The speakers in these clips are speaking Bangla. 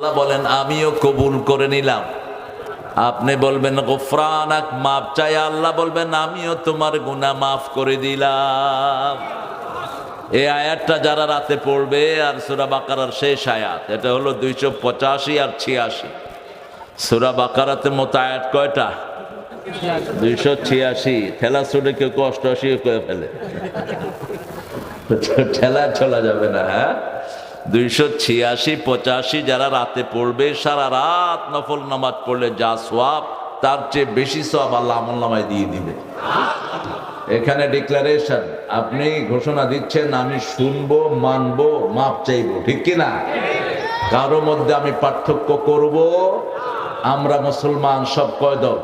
আল্লাহ বলেন, আমিও কবুল করে নিলাম। আপনি বলবেন, গোফরানাক, মাপ চাই। আল্লাহ বলবেন, আমিও তোমার গুনাহ মাফ করে দিলাম। এই আয়াতটা যারা রাতে পড়বে, আর সুরা বাকারার শেষ আয়াত, এটা হলো দুইশো পঁচাশি আর ছিয়াশি। সুরা বাকারাতে মতো আয়াত কয়টা? দুইশো ছিয়াশি। ঠেলা সুরে কেউ অষ্টআশি করে ফেলে। ঠেলা চলা যাবে না হ্যাঁ? দুইশো ছিয়াশি, পঁচাশি যারা রাতে পড়বে, সারা রাত নফল নামাজ পড়লে যা সোয়াব তার চেয়ে বেশি সব আল্লাহ আমল নামায় দিয়ে দিবে। এখানে ডিক্লারেশন আপনি ঘোষণা দিচ্ছেন, আমি শুনব, মানবো, মাপ চাইব, ঠিক কি না কারও মধ্যে আমি পার্থক্য করব? আমরা মুসলমান, সব কয় দল?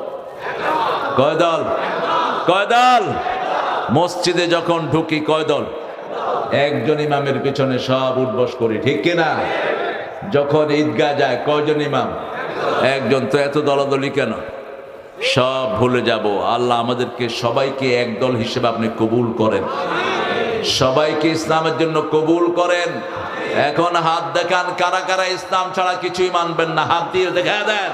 কয় দল? কয় দল? মসজিদে যখন ঢুকি, কয় দল? একজন ইমামের পিছনে সব উঠবস করি, ঠিক কিনা? যখন ঈদগাহ যায়, কয়জন ইমাম? একজন। তো এত দলাদলি কেন? সব ভুলে যাব। আল্লাহ আমাদেরকে সবাইকে একদল হিসেবে আপনি কবুল করেন। সবাইকে ইসলামের জন্য কবুল করেন। এখন হাত দেখান, কারা কারা ইসলাম ছাড়া কিছুই মানবেন না। হাত দিয়ে দেখা দেন।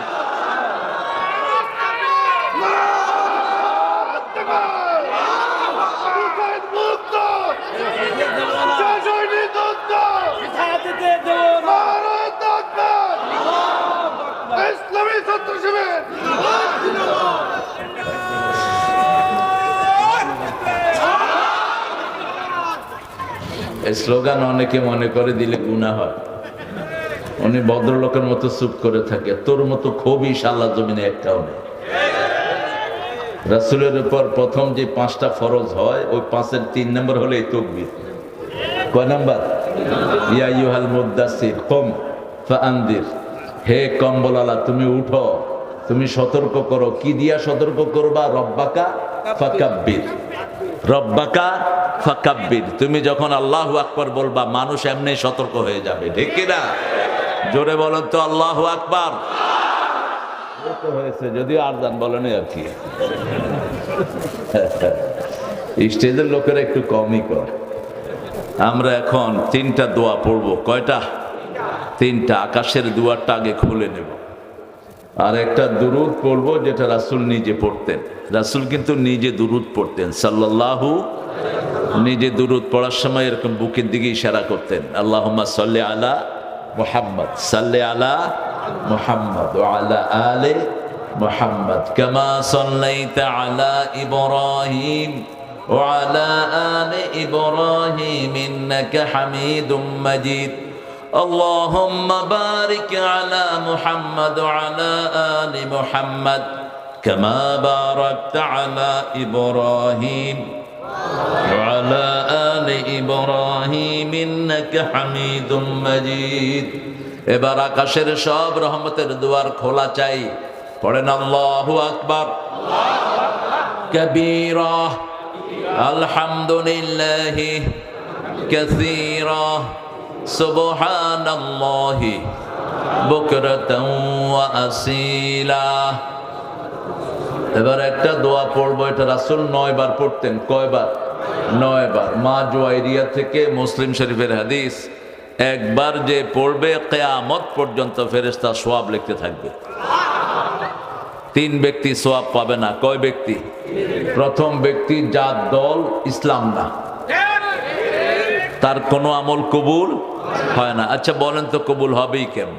স্লোগান অনেকে মনে করে দিলে গুণা হয়। উনি ভদ্রলোকের মতো চুপ করে থাকে। তোর মতো খুবই সাল্লা জমিনে একটাও নেই। রাসুলের উপর প্রথম যে পাঁচটা ফরজ হয়, ওই পাঁচের তিন নম্বর হলে এই তকবির। কয় নাম্বার? ইয়া ইউহাল মুদাসির কম ফান্দির হে কম্বলালা, তুমি উঠো। তুমি সতর্ক করো। কি দিয়া সতর্ক করবা? রব্বাকা ফাকাব্বির। রব্বাকা ফাকাব্বির। তুমি যখন আল্লাহ আকবার বলবা, মানুষ এমনি সতর্ক হয়ে যাবে, ঠিক কি না জোরে বলেন তো, আল্লাহ আকবার। হয়েছে, যদিও আরদান বলেন আর কি। স্টেজের লোকেরা একটু কমই করে। আমরা এখন তিনটা দোয়া পড়ব, কয়টা? তিনটা, আকাশের দুয়ারটা আগে খুলে নেব। আর একটা দুরুদ পড়বো যেটা রাসুল নিজে পড়তেন রাসুল কিন্তু নিজে দুরুদ পড়তেন সাল্লাল্লাহু নিজে দুরুদ পড়ার সময় এরকম বুকের দিকে ইশারা করতেন আল্লাহ সাল্লি আলা মুহাম্মদ সাল্লি আলা মুহাম্মদ ও আলা আলে মুহাম্মদ কামা সাল্লাইতা আলা ইব্রাহিম وعلى آل إبراهيم إنك حميد مجيد اللهم بارك على محمد وعلى آل محمد كما باركت على إبراهيم وعلى آل إبراهيم إنك حميد مجيد এবার আকাশের সব রহমতের দুয়ার খোলা চাই পড়েন আল্লাহু আকবার কবীরা আলহামদুলিল্লাহি কাসীরা সুবহানাল্লাহি বুকরাতাও ওয়া আসীলা। এবার একটা দোয়া পড়ব, এটা রাসূল নয় বার পড়তেন, কয়বার? নয় বার মা জুয়াইরিয়া থেকে মুসলিম শরীফের হাদিস, একবার যে পড়বে কেয়ামত পর্যন্ত ফেরেস্তা সোয়াব লিখতে থাকবে। তিন ব্যক্তি সোয়াব পাবে না, কয় ব্যক্তি? প্রথম ব্যক্তি যার দল, ইসলাম না। তার কোনো আমল কবুল হয় না। আচ্ছা বলেন তো কবুল হবেই কেন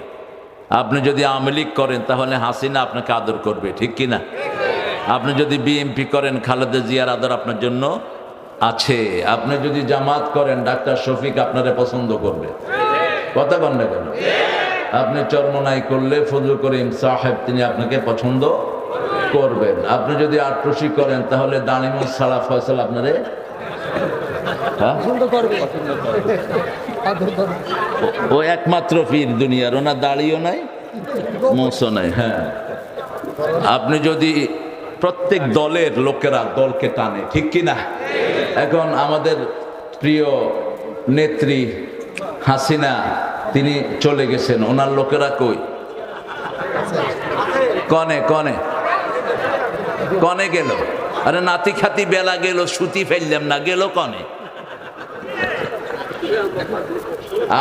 আপনি যদি আমলিক করেন, তাহলে হাসিনা আপনাকে আদর করবে, ঠিক কি না আপনি যদি বিএমপি করেন, খালেদা জিয়ার আদর আপনার জন্য আছে। আপনি যদি জামাত করেন, ডাক্তার শফিক আপনারে পছন্দ করবে। কথা বল না কেন? আপনি চর্মনাই করলে ফজল করিম সাহেব, তিনি আপনাকে পছন্দ করবেন। আপনি যদি আট্রসি করেন, তাহলে দানিমুল সালা ফয়সাল আপনারে? ও- ও একমাত্র পীর দুনিয়ার ওনার দাড়িও নাই মোসও নাই হ্যাঁ। আপনি যদি প্রত্যেক দলের লোকেরা দলকে টানে ঠিক কি না? এখন আমাদের প্রিয় নেত্রী হাসিনা তিনি চলে গেছেন ওনার লোকেরা কই? কনে কনে? কনে গেল? আরে নাতি খাতি বেলা গেল সুতি ফেললাম না গেল কনে?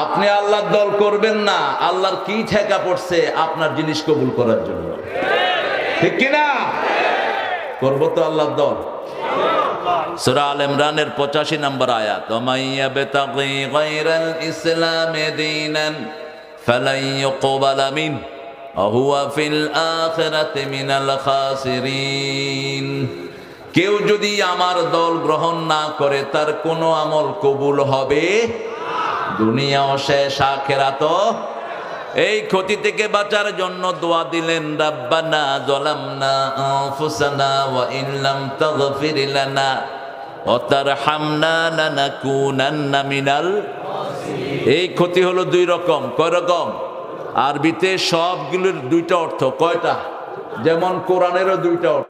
আপনি আল্লাহর দল করবেন না, আল্লাহর কি ঠেকা পড়ছে আপনার জিনিস কবুল করার জন্য। ঠিক কিনা করব তো আল্লাহর দল। পঁচাশি নম্বর আয়াত কেউ যদি আমার দল গ্রহণ না করে, তার কোনো আমল কবুল হবে? দুনিয়াও শেষ আখেরাত এই ক্ষতি থেকে বাঁচার জন্য দোয়া দিলেন, রাব্বানা জলামনা আনফুসানা ওয়া ইল্লাম তাগফির লানা ওয়া তারহামনা লানাকুনান্না মিনাল এই ক্ষতি হলো দুই রকম। কয় রকম? আরবিতে সবগুলোর দুইটা অর্থ। কয়টা? যেমন কোরআনেরও দুইটা অর্থ।